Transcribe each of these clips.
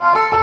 you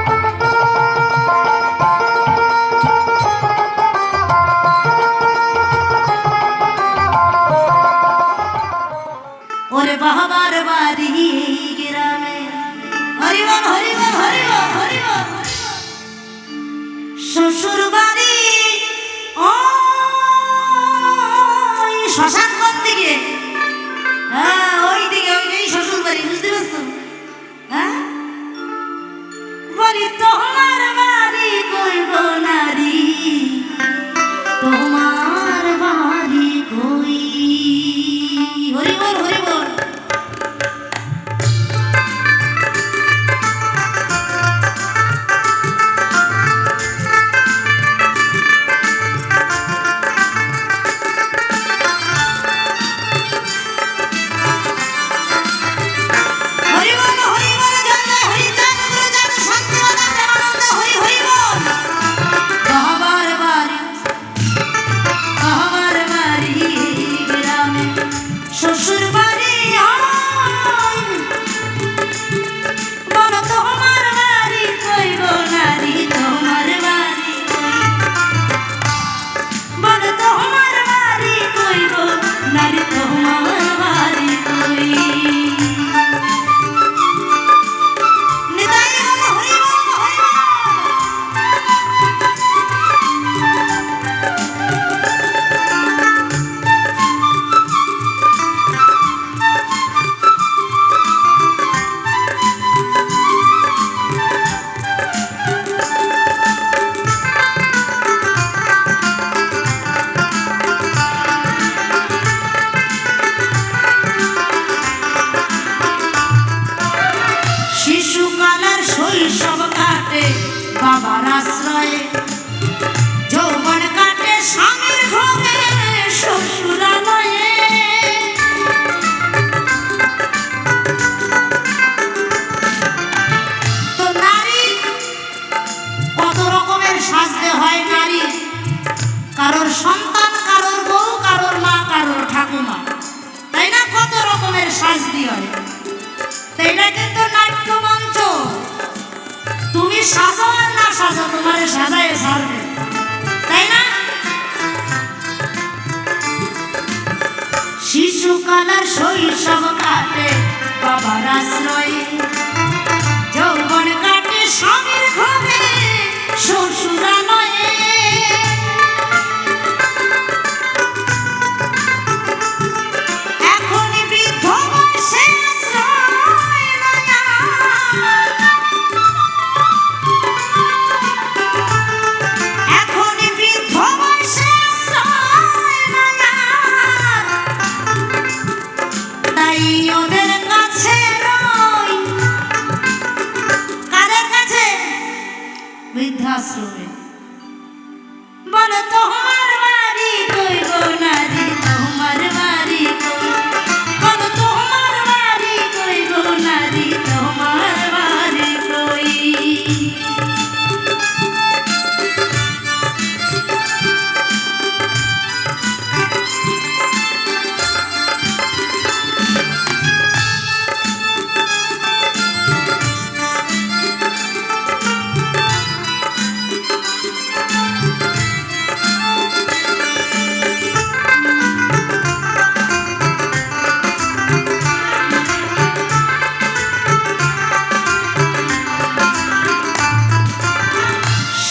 Absolutely.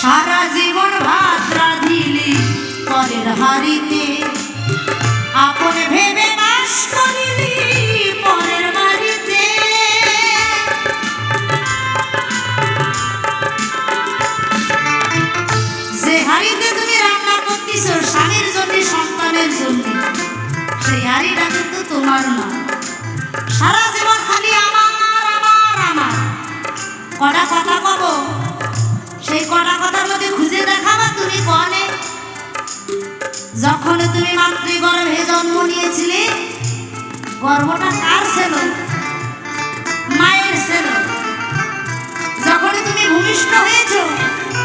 সারা জীবন ভাত রাধিলি, পরের হারিতে আপন ভেবে বাস করিলি, পরের বাড়িতে। যে হাড়িতে তুমি রান্না করতেছ, স্বামীর জন্য, সন্তানের জন্য, সেই হাড়িটা কিন্তু তোমার না। সারা জীবন খালি আমার আমার আমার। কটা কথা কব সেই কটা কথার মধ্যে খুঁজে দেখাবা তুমি কনে? যখন তুমি মাতৃগর্ভে জন্ম নিয়েছিলে, গর্ভটা কার ছিল? মায়ের ছিল। যখন তুমি ভূমিষ্ঠ হয়েছ,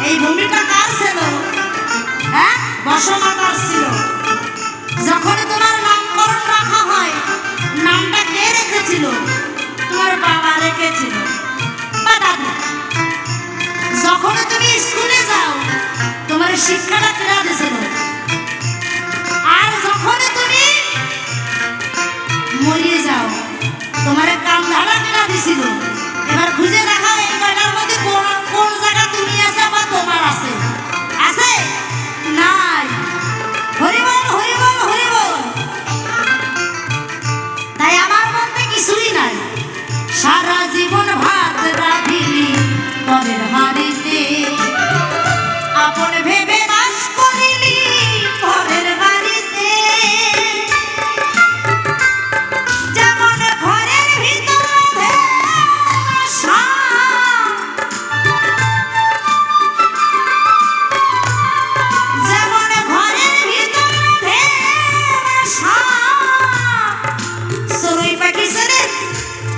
এই ভূমিটা কার ছিল? হ্যাঁ? বসমাতার ছিল। যখন তোমার নামকরণ রাখা হয়, নামটা কে রেখেছিল? তোমার বাবা রেখেছিল। বা দাদু যখন তুমি স্কুলে যাও। তোমার শিক্ষাটা কেনা দিয়েছিল আর যখন তুমি মরিয়ে যাও, তোমার কাম ধারা কেনা দিয়েছিল এবার খুঁজে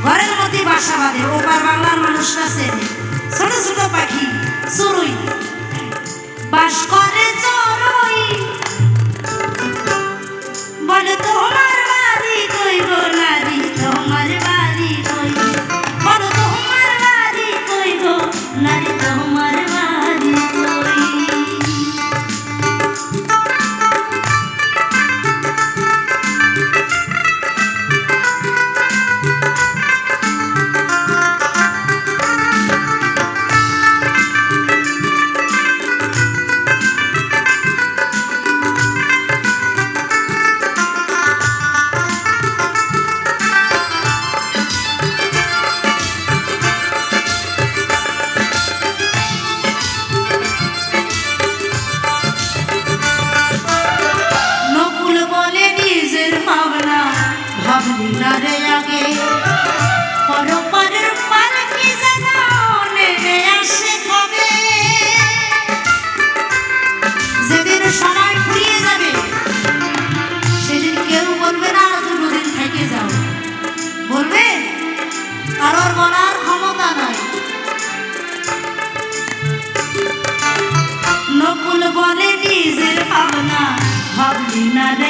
ঘরের মধ্যে বাসা বাঁধে, ওপার বাংলার মানুষরা চেনে ছোট ছোট পাখি চুরুই বাস করে চড়ুই। বলে not